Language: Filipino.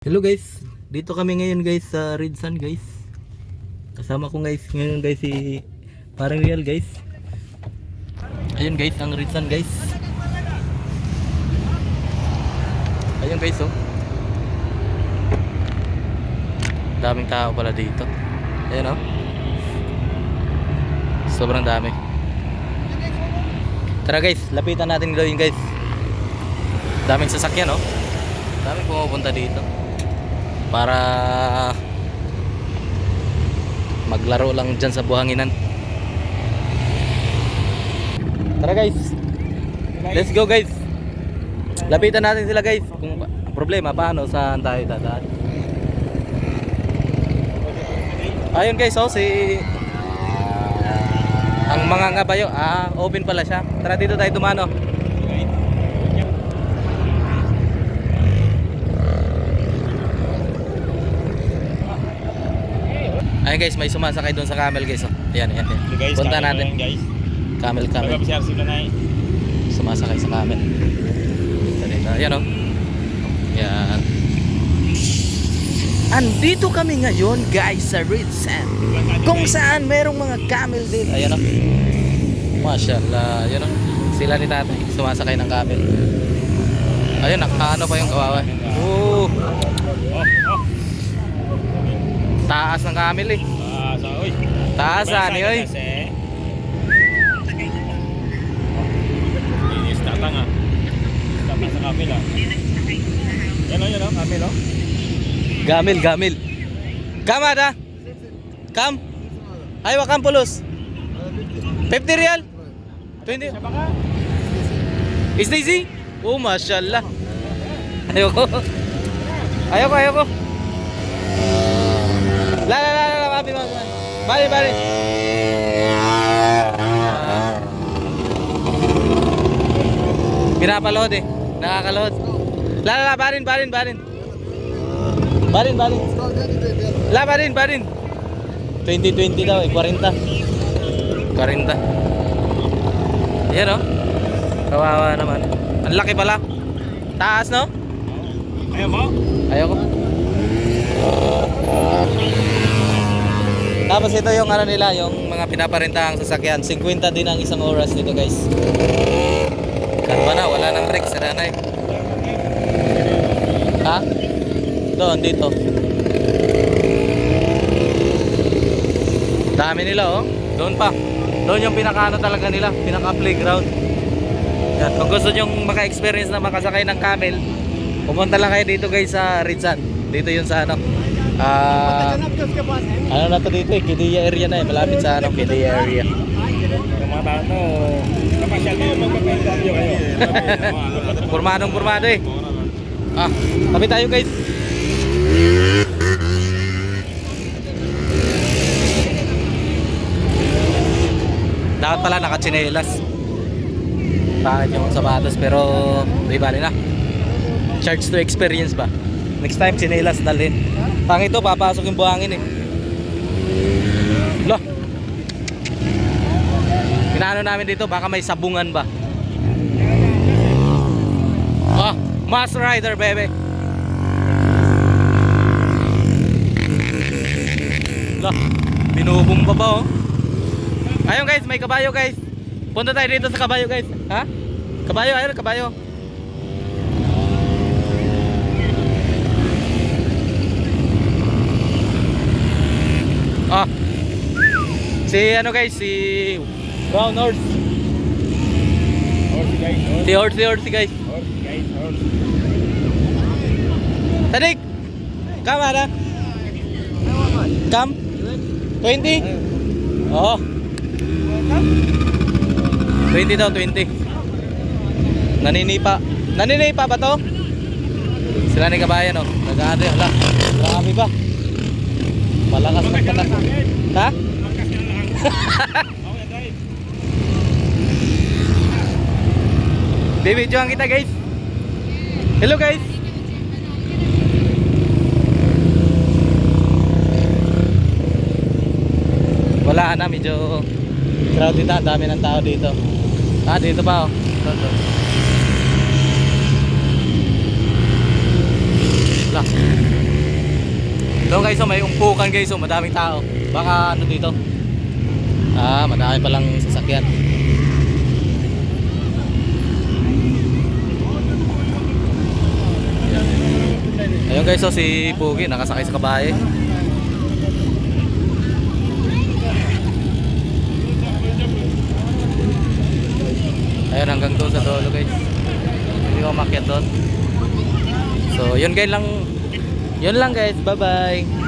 Hello guys, dito kami ngayon guys sa Red Sun guys. Kasama ko guys ngayon guys si Parang Real guys. Ayun guys ang Red Sun guys. Ayun guys oh. Daming tao pala dito. Ayun oh. Sobrang dami. Tara guys, lapitan natin gawin guys. Daming sasakyan oh. Daming pumupunta dito para maglaro lang dyan sa buhanginan. Tara guys. Let's go guys. Lapitan natin sila guys. Kung problema paano saan tayo dadaan? Ayun guys oh si ang mga ngabayo ah open pala siya. Tara dito tayo dumano ayun guys may sumasakay doon sa camel guys oh. yan yan, yan. guys, punta natin ngayon, guys. camel camel Mag-observe sila na sumasakay sa camel. Ayan o. Yan. Andito kami ngayon guys sa Red Sand. Kung saan merong mga camel dito. Ayan o. Mashallah. Ayan o. Sila ni tatay. Sumasakay ng camel. Ayun, nakaano pa yung kawawa. Oo. Oh, oh. Taas ng camel eh. Ah, sa oy. Taas ani oy. Inis tatang ah. Tatang sa kapila. Yan o, yan o, kapila. Gamil, gamil. Kam ada? Kam? Ay, wakam pulos. 50 real? 20? Siya baka? Is Daisy? Oh, mashallah. Ayoko. Ayoko, ayoko. Mapi mapi. Bali, bali. Ah. Pinapaload eh. Nakakaload. La la barin, barin, barin. Barin, barin. La, barin, barin. 2020 daw eh, 40. 40. Yan oh. Kawawa naman. Ang laki pala. Taas no? Ayaw mo? Ayoko. Tapos ito yung ano nila, yung mga pinaparentahang sasakyan. 50 din ang isang oras nito guys. Karma na, wala nang brakes sa nanay. Ha? Doon, dito. Dami nila oh. Doon pa. Doon yung pinaka ano talaga nila, pinaka playground. Yan, kung gusto nyo maka-experience na makasakay ng camel, pumunta lang kayo dito guys sa Rizal. Dito yun sa ano. Ah, ano na to dito eh, Kidiya area na eh, malapit sa ano, Kidiya area. Yung mga tao to, kapasyal kayo, magpapinterview kayo. Pormadong pormado eh. Ah, tabi tayo guys. Dapat pala nakatsinelas. Pangit yung sapatos pero di bali na. Charge to experience ba? Next time tsinelas dalhin. Pangit to, papasok yung buhangin eh. Lo. Pinaano namin dito, baka may sabungan ba? Oh, Mass Rider, baby. Lah, binubumba pa oh. Ayun guys, may kabayo guys. Punta tayo dito sa kabayo guys. Ha? Kabayo, ayun, kabayo. Ah. Si ano guys, si Brown Horse. Horse guys, horse. Si Horse, si Horse guys. Horse guys, horse. Tadik! Kam ada? Kam? 20? Oo. 20 daw, 20. Naninipa. Naninipa ba to? Sila ni kabayan oh. Nag-aano yun. Hala, grabe ba? Malakas na patak. Ha? Bibidyoan kita guys. Hello guys. Wala na, medyo crowded na, dami ng tao dito. Ah, dito pa oh. Lah. Doon guys, oh, may umpukan guys, oh, madaming tao. Baka ano dito? Ah, madami palang sasakyan. Ayun guys, oh, si Pugi nakasakay sa kabahe. Ayun hanggang doon sa dulo guys. Hindi ko makyat doon. So, yun guys lang. Yun lang guys. Bye-bye.